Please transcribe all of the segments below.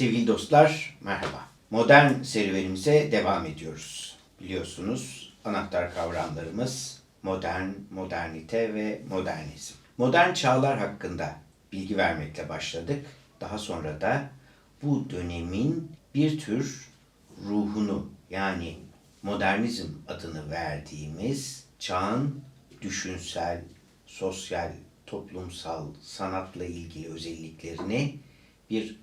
Sevgili dostlar, merhaba. Modern serüvenimize devam ediyoruz. Biliyorsunuz anahtar kavramlarımız modern, modernite ve modernizm. Modern çağlar hakkında bilgi vermekle başladık. Daha sonra da bu dönemin bir tür ruhunu yani modernizm adını verdiğimiz çağın düşünsel, sosyal, toplumsal, sanatla ilgili özelliklerini bir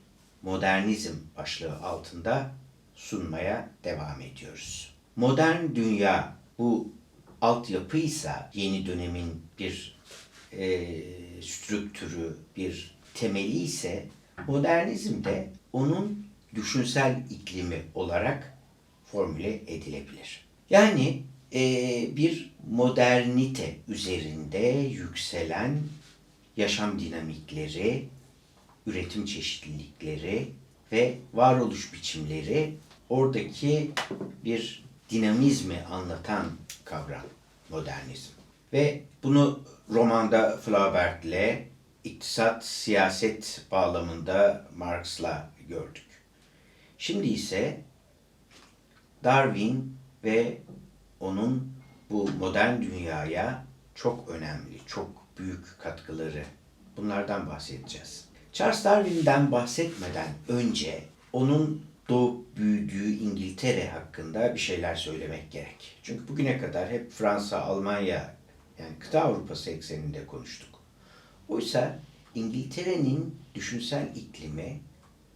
modernizm başlığı altında sunmaya devam ediyoruz. Modern dünya bu altyapıysa yeni dönemin bir e, strüktürü, bir temeli ise modernizm de onun düşünsel iklimi olarak formüle edilebilir. Yani e, bir modernite üzerinde yükselen yaşam dinamikleri, üretim çeşitlilikleri ve varoluş biçimleri oradaki bir dinamizmi anlatan kavram modernizm. Ve bunu romanda Flaubert'le, iktisat, siyaset bağlamında Marx'la gördük. Şimdi ise Darwin ve onun bu modern dünyaya çok önemli, çok büyük katkıları bunlardan bahsedeceğiz. Charles Darwin'den bahsetmeden önce onun doğup büyüdüğü İngiltere hakkında bir şeyler söylemek gerek. Çünkü bugüne kadar hep Fransa, Almanya yani kıta Avrupası ekseninde konuştuk. Oysa İngiltere'nin düşünsel iklimi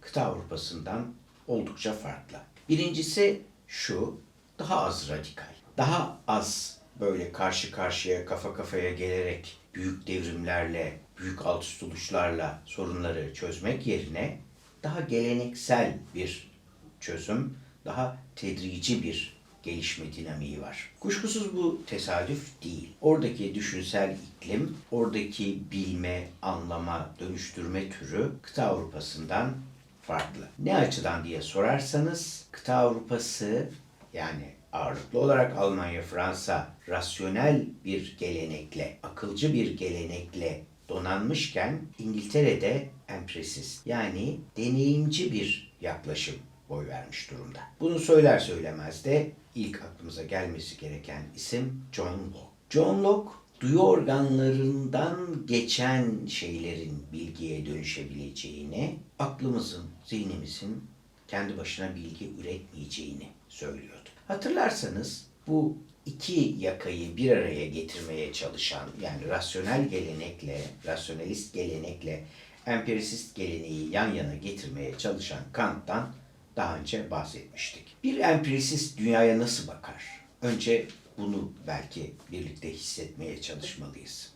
kıta Avrupa'sından oldukça farklı. Birincisi şu, daha az radikal. Daha az böyle karşı karşıya, kafa kafaya gelerek büyük devrimlerle, büyük alt üst oluşlarla sorunları çözmek yerine daha geleneksel bir çözüm, daha tedrici bir gelişme dinamiği var. Kuşkusuz bu tesadüf değil. Oradaki düşünsel iklim, oradaki bilme, anlama, dönüştürme türü kıta Avrupa'sından farklı. Ne açıdan diye sorarsanız kıta Avrupası yani ağırlıklı olarak Almanya, Fransa rasyonel bir gelenekle, akılcı bir gelenekle donanmışken İngiltere'de empresist yani deneyimci bir yaklaşım boy vermiş durumda. Bunu söyler söylemez de ilk aklımıza gelmesi gereken isim John Locke. John Locke duyu organlarından geçen şeylerin bilgiye dönüşebileceğini, aklımızın, zihnimizin kendi başına bilgi üretmeyeceğini söylüyordu. Hatırlarsanız bu iki yakayı bir araya getirmeye çalışan yani rasyonel gelenekle, rasyonalist gelenekle empirisist geleneği yan yana getirmeye çalışan Kant'tan daha önce bahsetmiştik. Bir empirisist dünyaya nasıl bakar? Önce bunu belki birlikte hissetmeye çalışmalıyız.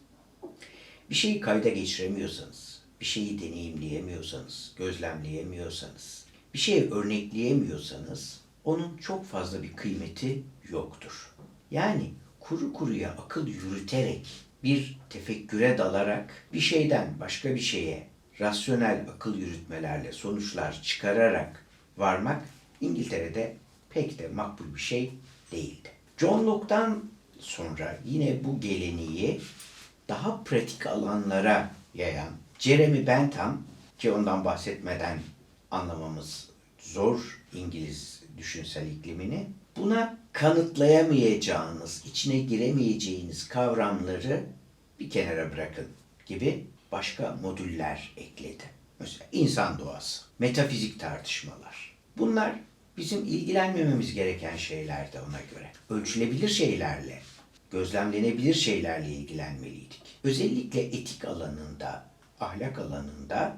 Bir şeyi kayda geçiremiyorsanız, bir şeyi deneyimleyemiyorsanız, gözlemleyemiyorsanız, bir şeyi örnekleyemiyorsanız onun çok fazla bir kıymeti yoktur. Yani kuru kuruya akıl yürüterek, bir tefekküre dalarak bir şeyden başka bir şeye rasyonel akıl yürütmelerle sonuçlar çıkararak varmak İngiltere'de pek de makbul bir şey değildi. John Locke'dan sonra yine bu geleneği daha pratik alanlara yayan Jeremy Bentham ki ondan bahsetmeden anlamamız zor İngiliz düşünsel iklimini buna kanıtlayamayacağınız, içine giremeyeceğiniz kavramları bir kenara bırakın gibi başka modüller ekledi. Mesela insan doğası, metafizik tartışmalar. Bunlar bizim ilgilenmememiz gereken şeylerdi ona göre. Ölçülebilir şeylerle, gözlemlenebilir şeylerle ilgilenmeliydik. Özellikle etik alanında, ahlak alanında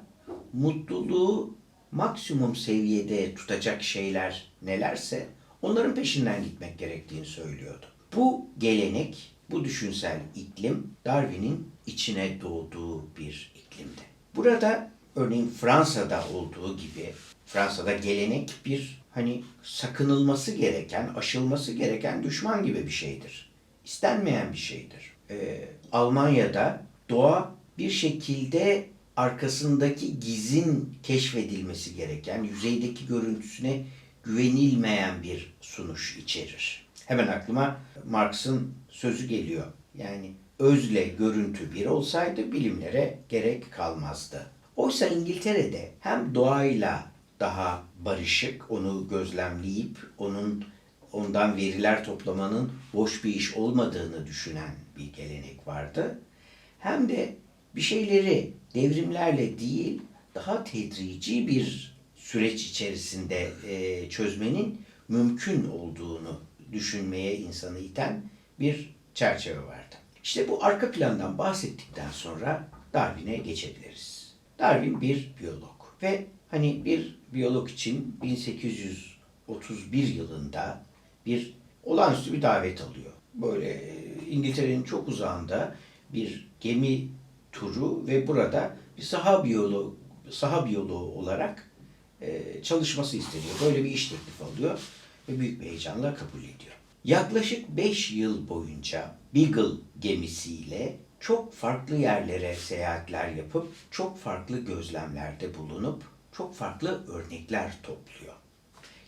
mutluluğu maksimum seviyede tutacak şeyler nelerse onların peşinden gitmek gerektiğini söylüyordu. Bu gelenek, bu düşünsel iklim Darwin'in içine doğduğu bir iklimdi. Burada örneğin Fransa'da olduğu gibi Fransa'da gelenek bir hani sakınılması gereken, aşılması gereken düşman gibi bir şeydir. İstenmeyen bir şeydir. Ee, Almanya'da doğa bir şekilde arkasındaki gizin keşfedilmesi gereken, yüzeydeki görüntüsüne güvenilmeyen bir sunuş içerir. Hemen aklıma Marx'ın sözü geliyor. Yani özle görüntü bir olsaydı bilimlere gerek kalmazdı. Oysa İngiltere'de hem doğayla daha barışık, onu gözlemleyip onun ondan veriler toplamanın boş bir iş olmadığını düşünen bir gelenek vardı. Hem de bir şeyleri devrimlerle değil daha tedrici bir süreç içerisinde e, çözmenin mümkün olduğunu düşünmeye insanı iten bir çerçeve vardı. İşte bu arka plandan bahsettikten sonra Darwin'e geçebiliriz. Darwin bir biyolog ve hani bir biyolog için 1831 yılında bir olağanüstü bir davet alıyor. Böyle e, İngiltere'nin çok uzağında bir gemi turu ve burada bir saha biyoloğu, saha biyoloğu olarak e, çalışması isteniyor. Böyle bir iş teklifi alıyor ve büyük bir heyecanla kabul ediyor. Yaklaşık 5 yıl boyunca Beagle gemisiyle çok farklı yerlere seyahatler yapıp çok farklı gözlemlerde bulunup çok farklı örnekler topluyor.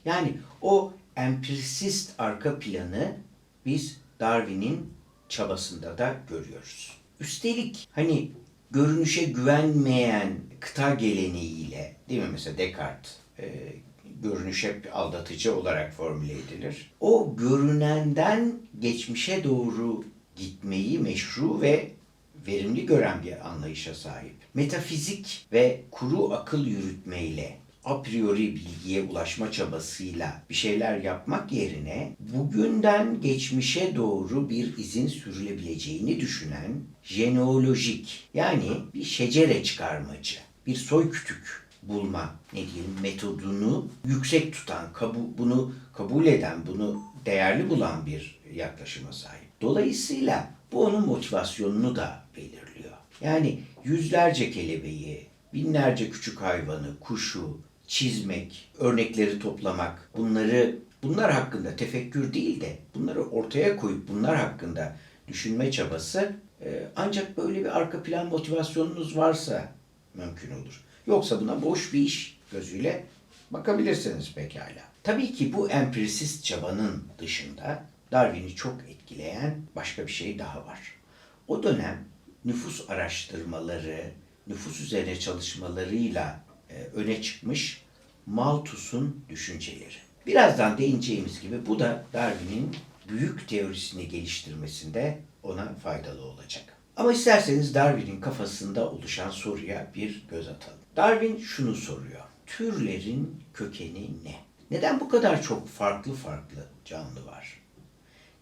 Yani o empirisist arka planı biz Darwin'in çabasında da görüyoruz. Üstelik hani görünüşe güvenmeyen kıta geleneğiyle değil mi mesela Descartes e, görünüş hep aldatıcı olarak formüle edilir. O görünenden geçmişe doğru gitmeyi meşru ve verimli gören bir anlayışa sahip. Metafizik ve kuru akıl yürütmeyle a priori bilgiye ulaşma çabasıyla bir şeyler yapmak yerine bugünden geçmişe doğru bir izin sürülebileceğini düşünen jeneolojik yani bir şecere çıkarmacı, bir soy kütük bulma ne diyelim metodunu yüksek tutan, kabu, bunu kabul eden, bunu değerli bulan bir yaklaşıma sahip. Dolayısıyla bu onun motivasyonunu da belirliyor. Yani yüzlerce kelebeği, binlerce küçük hayvanı, kuşu çizmek, örnekleri toplamak, bunları bunlar hakkında tefekkür değil de bunları ortaya koyup bunlar hakkında düşünme çabası e, ancak böyle bir arka plan motivasyonunuz varsa mümkün olur. Yoksa buna boş bir iş gözüyle bakabilirsiniz pekala. Tabii ki bu empirisist çabanın dışında Darwin'i çok etkileyen başka bir şey daha var. O dönem nüfus araştırmaları, nüfus üzerine çalışmalarıyla öne çıkmış Malthus'un düşünceleri. Birazdan değineceğimiz gibi bu da Darwin'in büyük teorisini geliştirmesinde ona faydalı olacak. Ama isterseniz Darwin'in kafasında oluşan soruya bir göz atalım. Darwin şunu soruyor. Türlerin kökeni ne? Neden bu kadar çok farklı farklı canlı var?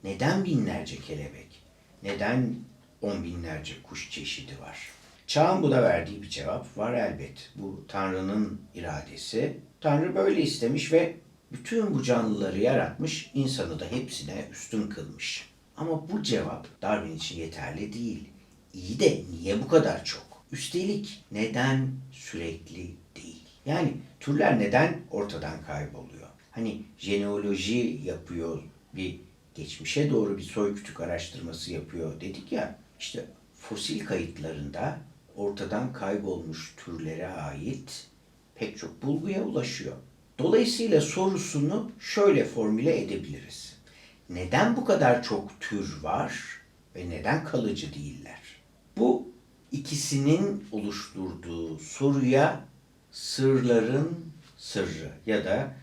Neden binlerce kelebek? Neden on binlerce kuş çeşidi var? Çağın buna verdiği bir cevap var elbet. Bu Tanrı'nın iradesi. Tanrı böyle istemiş ve bütün bu canlıları yaratmış, insanı da hepsine üstün kılmış. Ama bu cevap Darwin için yeterli değil. İyi de niye bu kadar çok? Üstelik neden sürekli değil? Yani türler neden ortadan kayboluyor? Hani jeneoloji yapıyor, bir geçmişe doğru bir soy kütük araştırması yapıyor dedik ya. İşte fosil kayıtlarında ortadan kaybolmuş türlere ait pek çok bulguya ulaşıyor. Dolayısıyla sorusunu şöyle formüle edebiliriz. Neden bu kadar çok tür var ve neden kalıcı değiller? Bu ikisinin oluşturduğu soruya sırların sırrı ya da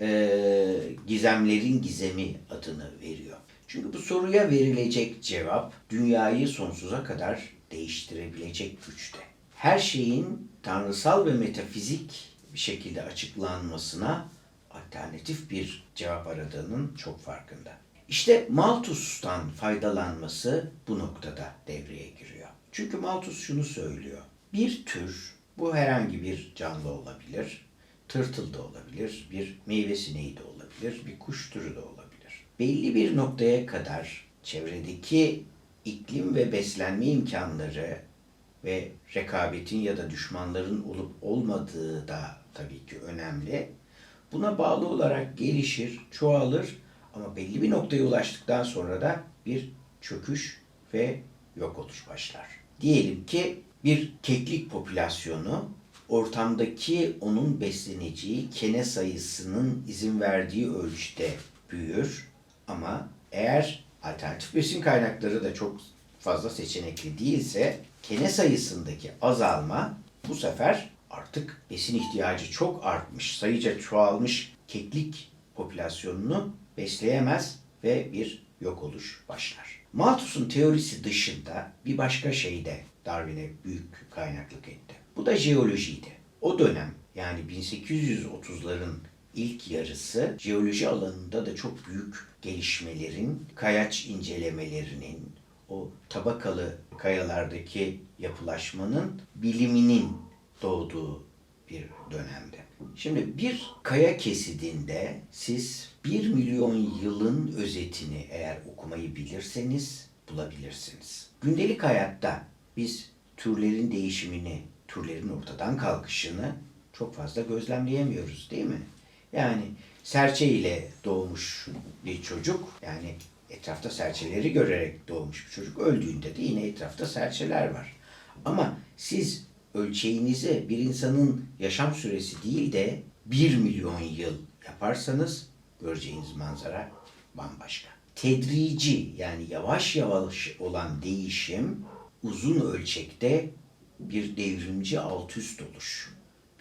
e, gizemlerin gizemi adını veriyor. Çünkü bu soruya verilecek cevap dünyayı sonsuza kadar değiştirebilecek güçte. Her şeyin tanrısal ve metafizik bir şekilde açıklanmasına alternatif bir cevap aradığının çok farkında. İşte Malthus'tan faydalanması bu noktada devreye giriyor. Çünkü Malthus şunu söylüyor. Bir tür, bu herhangi bir canlı olabilir, tırtıl da olabilir, bir meyve sineği de olabilir, bir kuş türü de olabilir. Belli bir noktaya kadar çevredeki iklim ve beslenme imkanları ve rekabetin ya da düşmanların olup olmadığı da tabii ki önemli. Buna bağlı olarak gelişir, çoğalır ama belli bir noktaya ulaştıktan sonra da bir çöküş ve yok oluş başlar. Diyelim ki bir keklik popülasyonu ortamdaki onun besleneceği kene sayısının izin verdiği ölçüde büyür ama eğer alternatif besin kaynakları da çok fazla seçenekli değilse kene sayısındaki azalma bu sefer artık besin ihtiyacı çok artmış, sayıca çoğalmış keklik popülasyonunu besleyemez ve bir yok oluş başlar. Malthus'un teorisi dışında bir başka şey de Darwin'e büyük kaynaklık etti. Bu da jeolojiydi. O dönem yani 1830'ların ilk yarısı jeoloji alanında da çok büyük gelişmelerin, kayaç incelemelerinin, o tabakalı kayalardaki yapılaşmanın biliminin doğduğu bir dönemde. Şimdi bir kaya kesidinde siz 1 milyon yılın özetini eğer okumayı bilirseniz bulabilirsiniz. Gündelik hayatta biz türlerin değişimini, türlerin ortadan kalkışını çok fazla gözlemleyemiyoruz değil mi? Yani serçe ile doğmuş bir çocuk yani etrafta serçeleri görerek doğmuş bir çocuk öldüğünde de yine etrafta serçeler var. Ama siz ölçeğinizi bir insanın yaşam süresi değil de 1 milyon yıl yaparsanız göreceğiniz manzara bambaşka. Tedrici yani yavaş yavaş olan değişim uzun ölçekte bir devrimci alt üst oluş,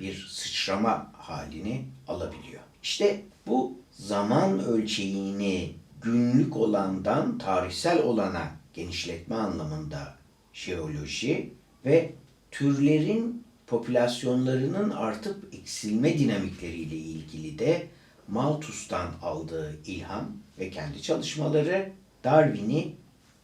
bir sıçrama halini alabiliyor. İşte bu zaman ölçeğini günlük olandan tarihsel olana genişletme anlamında jeoloji ve türlerin popülasyonlarının artıp eksilme dinamikleriyle ilgili de Malthus'tan aldığı ilham ve kendi çalışmaları Darwin'i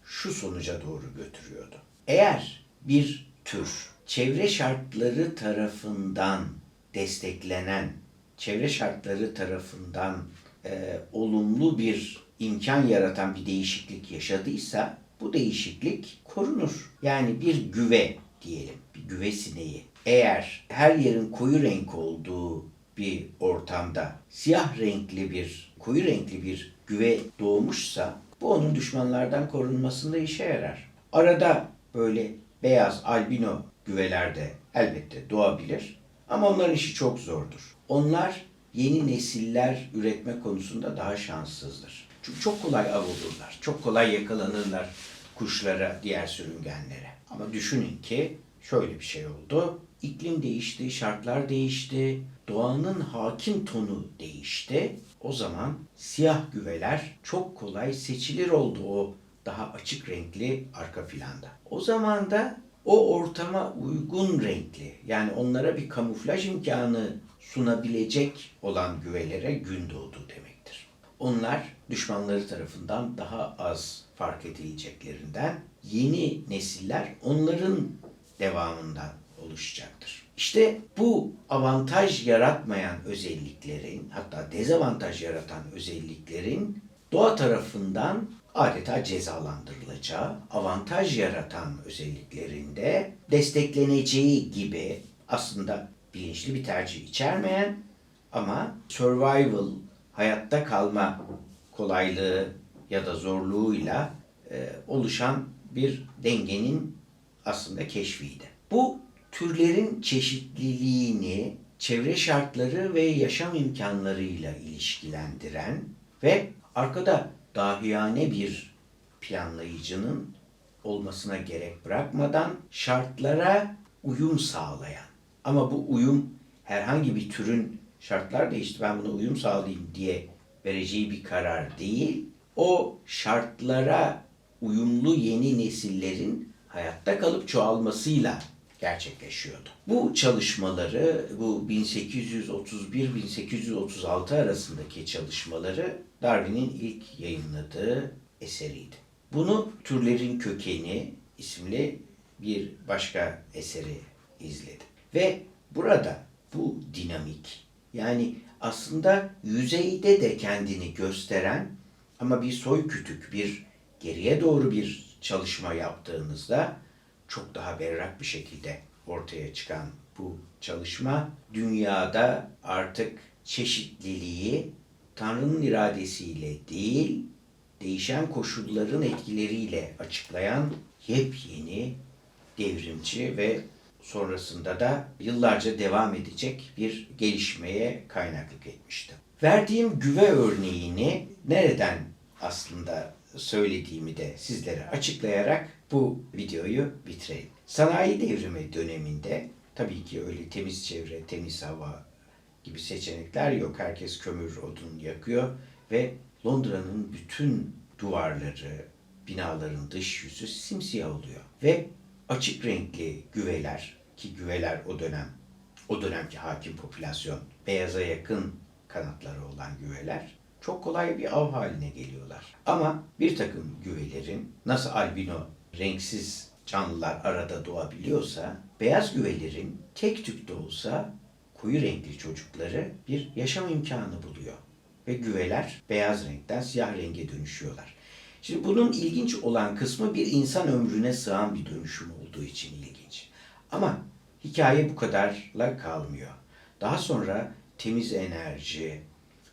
şu sonuca doğru götürüyordu. Eğer bir tür çevre şartları tarafından desteklenen, çevre şartları tarafından e, olumlu bir imkan yaratan bir değişiklik yaşadıysa bu değişiklik korunur. Yani bir güve diyelim, bir güve sineği. Eğer her yerin koyu renk olduğu bir ortamda siyah renkli bir, koyu renkli bir güve doğmuşsa bu onun düşmanlardan korunmasında işe yarar. Arada böyle beyaz albino güveler de elbette doğabilir ama onların işi çok zordur. Onlar yeni nesiller üretme konusunda daha şanssızdır. Çünkü çok kolay av olurlar, çok kolay yakalanırlar kuşlara, diğer sürüngenlere. Ama düşünün ki şöyle bir şey oldu. İklim değişti, şartlar değişti, doğanın hakim tonu değişti. O zaman siyah güveler çok kolay seçilir oldu o daha açık renkli arka planda. O zaman da o ortama uygun renkli yani onlara bir kamuflaj imkanı sunabilecek olan güvelere gün doğdu demektir. Onlar düşmanları tarafından daha az fark edileceklerinden yeni nesiller onların devamından oluşacaktır. İşte bu avantaj yaratmayan özelliklerin hatta dezavantaj yaratan özelliklerin doğa tarafından adeta cezalandırılacağı, avantaj yaratan özelliklerinde destekleneceği gibi aslında bilinçli bir tercih içermeyen ama survival, hayatta kalma kolaylığı ya da zorluğuyla e, oluşan bir dengenin aslında keşfiydi. Bu türlerin çeşitliliğini çevre şartları ve yaşam imkanlarıyla ilişkilendiren ve arkada dahiyane bir planlayıcının olmasına gerek bırakmadan şartlara uyum sağlayan ama bu uyum herhangi bir türün şartlar değişti ben buna uyum sağlayayım diye vereceği bir karar değil. O şartlara uyumlu yeni nesillerin hayatta kalıp çoğalmasıyla gerçekleşiyordu. Bu çalışmaları bu 1831-1836 arasındaki çalışmaları Darwin'in ilk yayınladığı eseriydi. Bunu Türlerin Kökeni isimli bir başka eseri izledim. Ve burada bu dinamik yani aslında yüzeyde de kendini gösteren ama bir soy kütük, bir geriye doğru bir çalışma yaptığınızda çok daha berrak bir şekilde ortaya çıkan bu çalışma dünyada artık çeşitliliği Tanrı'nın iradesiyle değil, değişen koşulların etkileriyle açıklayan yepyeni, devrimci ve sonrasında da yıllarca devam edecek bir gelişmeye kaynaklık etmişti. Verdiğim güve örneğini nereden aslında söylediğimi de sizlere açıklayarak bu videoyu bitireyim. Sanayi devrimi döneminde Tabii ki öyle temiz çevre, temiz hava gibi seçenekler yok. Herkes kömür, odun yakıyor ve Londra'nın bütün duvarları, binaların dış yüzü simsiyah oluyor. Ve açık renkli güveler ki güveler o dönem o dönemki hakim popülasyon beyaza yakın kanatları olan güveler çok kolay bir av haline geliyorlar. Ama bir takım güvelerin nasıl albino renksiz canlılar arada doğabiliyorsa beyaz güvelerin tek tük de olsa koyu renkli çocukları bir yaşam imkanı buluyor. Ve güveler beyaz renkten siyah renge dönüşüyorlar. Şimdi bunun ilginç olan kısmı bir insan ömrüne sığan bir dönüşüm olduğu için ilginç. Ama hikaye bu kadarla kalmıyor. Daha sonra temiz enerji,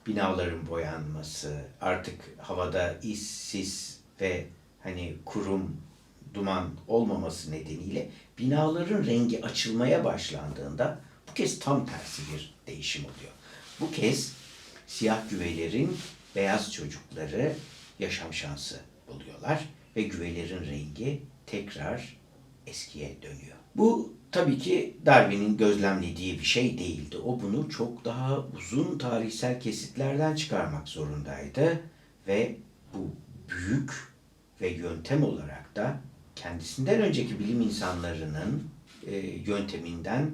binaların boyanması, artık havada is, ve hani kurum, duman olmaması nedeniyle binaların rengi açılmaya başlandığında kez tam tersi bir değişim oluyor. Bu kez siyah güvelerin beyaz çocukları yaşam şansı buluyorlar ve güvelerin rengi tekrar eskiye dönüyor. Bu tabii ki Darwin'in gözlemlediği bir şey değildi. O bunu çok daha uzun tarihsel kesitlerden çıkarmak zorundaydı ve bu büyük ve yöntem olarak da kendisinden önceki bilim insanlarının e, yönteminden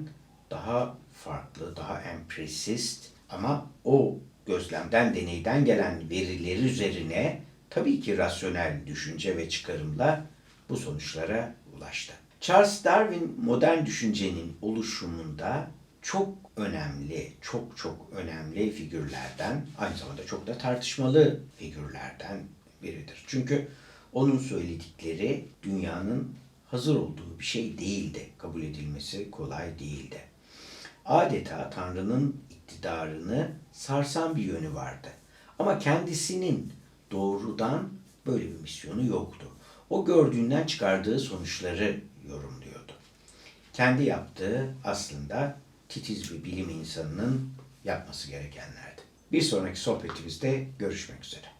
daha farklı, daha empirisist ama o gözlemden, deneyden gelen verileri üzerine tabii ki rasyonel düşünce ve çıkarımla bu sonuçlara ulaştı. Charles Darwin modern düşüncenin oluşumunda çok önemli, çok çok önemli figürlerden, aynı zamanda çok da tartışmalı figürlerden biridir. Çünkü onun söyledikleri dünyanın hazır olduğu bir şey değildi. Kabul edilmesi kolay değildi. Adeta Tanrı'nın iktidarını sarsan bir yönü vardı. Ama kendisinin doğrudan böyle bir misyonu yoktu. O gördüğünden çıkardığı sonuçları yorumluyordu. Kendi yaptığı aslında titiz bir bilim insanının yapması gerekenlerdi. Bir sonraki sohbetimizde görüşmek üzere.